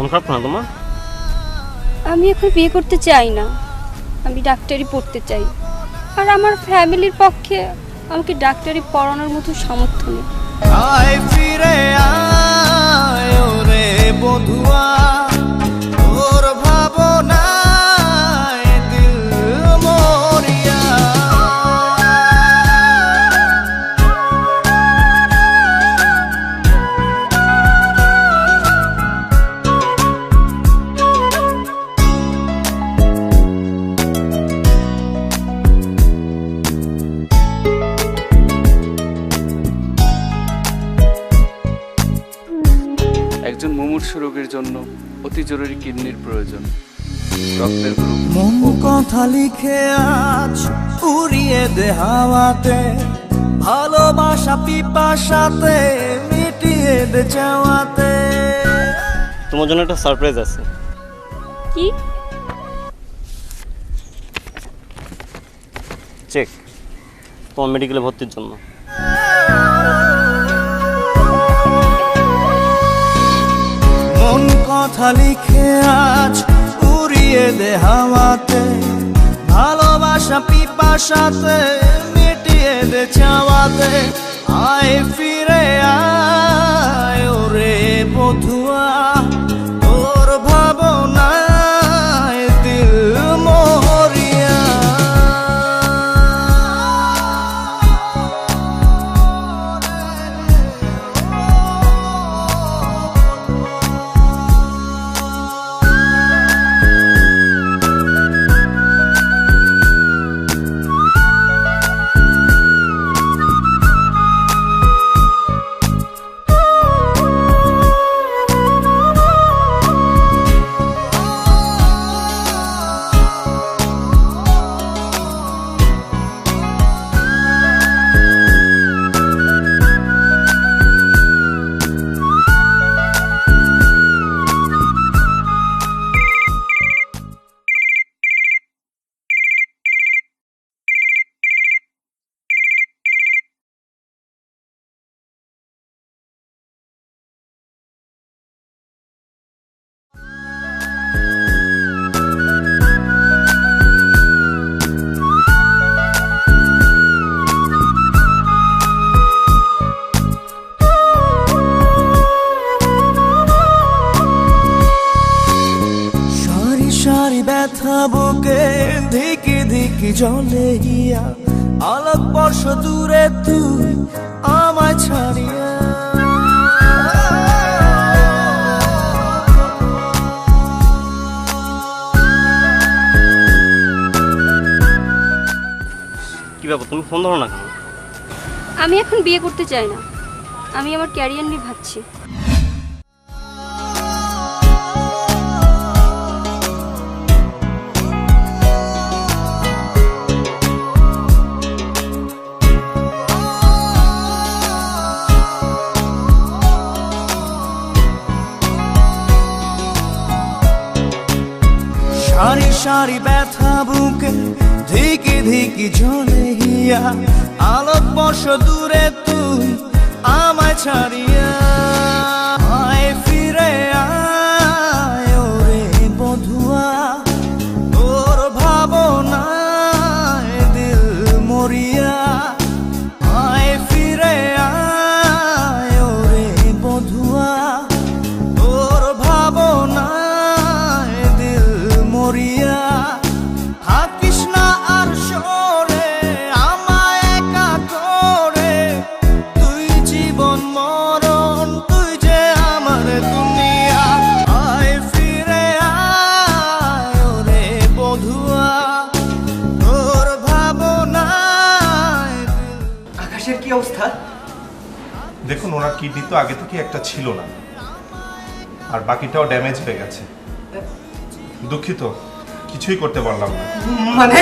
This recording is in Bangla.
মন খারাপ না তোমার? আমি এখন বিয়ে করতে চাই না। আমি ডাক্তারি পড়তে চাই। আর আমার ফ্যামিলির পক্ষে আমাকে ডাক্তারি পড়ানোর মতো সামর্থ্য নেই। ফিরে মুমূর্ষু রোগীর জন্য অতি জরুরি কিডনির প্রয়োজন। রক্তের মন কথা লিখে আজ উড়িয়ে দে হাওয়াতে ভালোবাসা পিপাসাতে মিটিয়ে দে চাওয়াতে। তোমার জন্য একটা সারপ্রাইজ আছে। কি? চেক তোমার মেডিকেলে ভর্তির জন্য। কথা লিখে আজ উড়িয়ে দে হাওয়াতে। ভালোবাসা পিপাসাতে মিটিয়ে দে চাওয়াতে। আয় ফিরে আয়। ব্যথা বুকে ধিকি ধিকি জলে গিয়া আলোক বর্ষ দূরে তুই আমায় ছাড়িয়া। কি ব্যাপার তুমি ফোন ধরো না কেন? আমি এখন বিয়ে করতে চাই না। আমি আমার ক্যারিয়ার নিয়ে ভাবছি। সারি ব্যথা বুকে ধিকি ধিকি ঝলে গিয়া আলোক বর্ষ দূরে তুই আমায় ছাড়িয়া। থাকিস না আর সরে আমায় একা তুই জীবন মরণ তুই যে আমার দুনিয়া ফিরে বধুয়া। তোর আকাশের কি অবস্থা? দেখুন ওনার কিডনি তো আগে থেকে একটা ছিল না। আর বাকিটাও ড্যামেজ হয়ে গেছে। দুঃখিত। কিছুই করতে পারলাম না। মানে?